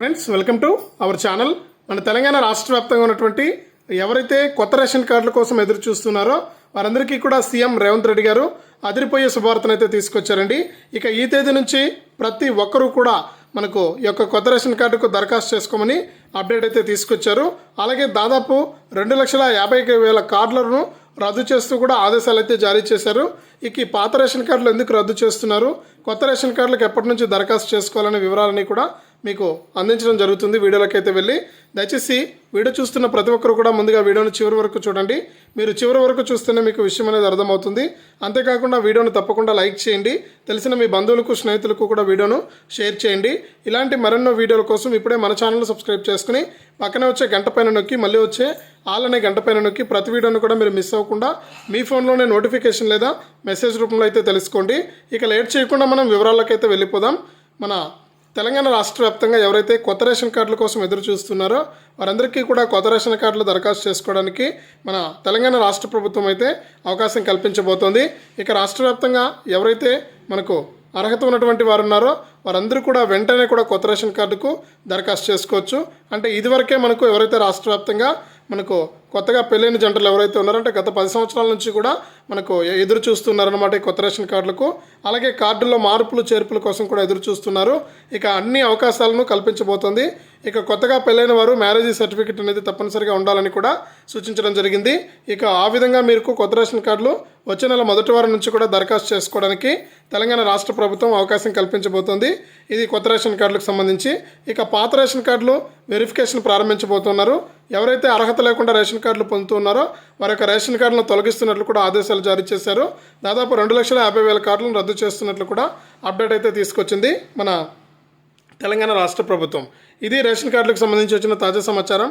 Friends welcome to our channel మన తెలంగాణ రాష్ట్ర వ్యాప్తంగా ఉన్నటువంటి ఎవరైతే కొత్త రేషన్ కార్డుల కోసం ఎదురు చూస్తున్నారో వారందరికీ కూడా సీఎం రేవంత్ రెడ్డి గారు అదిరిపోయే శుభవార్తను అయితే తీసుకొచ్చారండి. ఇక ఈ తేదీ నుంచి ప్రతి ఒక్కరూ కూడా మనకు ఈ యొక్క కొత్త రేషన్ కార్డుకు దరఖాస్తు చేసుకోమని అప్డేట్ అయితే తీసుకొచ్చారు. అలాగే దాదాపు రెండు లక్షల యాభై వేల కార్డులను రద్దు చేస్తూ కూడా ఆదేశాలు అయితే జారీ చేశారు. ఇక ఈ పాత రేషన్ కార్డులు ఎందుకు రద్దు చేస్తున్నారు? కొత్త రేషన్ కార్డులకు ఎప్పటి నుంచి దరఖాస్తు చేసుకోవాలనే వివరాలని కూడా మీకు అందించడం జరుగుతుంది వీడియోలకైతే వెళ్ళి. దయచేసి వీడియో చూస్తున్న ప్రతి ఒక్కరు కూడా ముందుగా వీడియోను చివరి వరకు చూడండి. మీరు చివరి వరకు చూస్తేనే మీకు విషయం అనేది అర్థమవుతుంది. అంతేకాకుండా వీడియోను తప్పకుండా లైక్ చేయండి. తెలిసిన మీ బంధువులకు స్నేహితులకు కూడా వీడియోను షేర్ చేయండి. ఇలాంటి మరెన్నో వీడియోల కోసం ఇప్పుడే మన ఛానల్ సబ్స్క్రైబ్ చేసుకుని పక్కనే వచ్చే గంట పైన నొక్కి మళ్ళీ వచ్చే ఆల్ అనే గంట పైన నొక్కి ప్రతి వీడియోను కూడా మీరు మిస్ అవ్వకుండా మీ ఫోన్లోనే నోటిఫికేషన్ లేదా మెసేజ్ రూపంలో అయితే తెలుసుకోండి. ఇక లేట్ చేయకుండా మనం వివరాలకైతే వెళ్ళిపోదాం. మన తెలంగాణ రాష్ట్ర వ్యాప్తంగా ఎవరైతే కొత్త రేషన్ కార్డుల కోసం ఎదురు చూస్తున్నారో వారందరికీ కూడా కొత్త రేషన్ కార్డులు దరఖాస్తు చేసుకోవడానికి మన తెలంగాణ రాష్ట్ర ప్రభుత్వం అయితే అవకాశం కల్పించబోతోంది. ఇక రాష్ట్ర వ్యాప్తంగా ఎవరైతే మనకు అర్హత ఉన్నటువంటి వారు ఉన్నారో వారందరూ కూడా వెంటనే కూడా కొత్త రేషన్ కార్డుకు దరఖాస్తు చేసుకోవచ్చు. అంటే ఇదివరకే మనకు ఎవరైతే రాష్ట్ర వ్యాప్తంగా మనకు కొత్తగా పెళ్ళైన జంటలు ఎవరైతే ఉన్నారంటే గత పది సంవత్సరాల నుంచి కూడా మనకు ఎదురు చూస్తున్నారన్నమాట ఈ కొత్త రేషన్ కార్డులకు. అలాగే కార్డుల్లో మార్పులు చేర్పుల కోసం కూడా ఎదురు చూస్తున్నారు. ఇక అన్ని అవకాశాలను కల్పించబోతోంది. ఇక కొత్తగా పెళ్ళైన వారు మ్యారేజ్ సర్టిఫికెట్ అనేది తప్పనిసరిగా ఉండాలని కూడా సూచించడం జరిగింది. ఇక ఆ విధంగా మీరు కొత్త రేషన్ కార్డులు వచ్చే నెల మొదటి వారం నుంచి కూడా దరఖాస్తు చేసుకోవడానికి తెలంగాణ రాష్ట్ర ప్రభుత్వం అవకాశం కల్పించబోతోంది. ఇది కొత్త రేషన్ కార్డులకు సంబంధించి. ఇక పాత రేషన్ కార్డులు వెరిఫికేషన్ ప్రారంభించబోతున్నారు. ఎవరైతే అర్హత లేకుండా రేషన్ కార్డులు పొందుతున్నారో వారి యొక్క రేషన్ కార్డులను తొలగిస్తున్నట్లు కూడా ఆదేశాలు జారీ చేశారు. దాదాపు రెండు లక్షల యాభై వేల కార్డులను రద్దు చేస్తున్నట్లు కూడా అప్డేట్ అయితే తీసుకొచ్చింది మన తెలంగాణ రాష్ట్ర ప్రభుత్వం. ఇది రేషన్ కార్డులకు సంబంధించి వచ్చిన తాజా సమాచారం.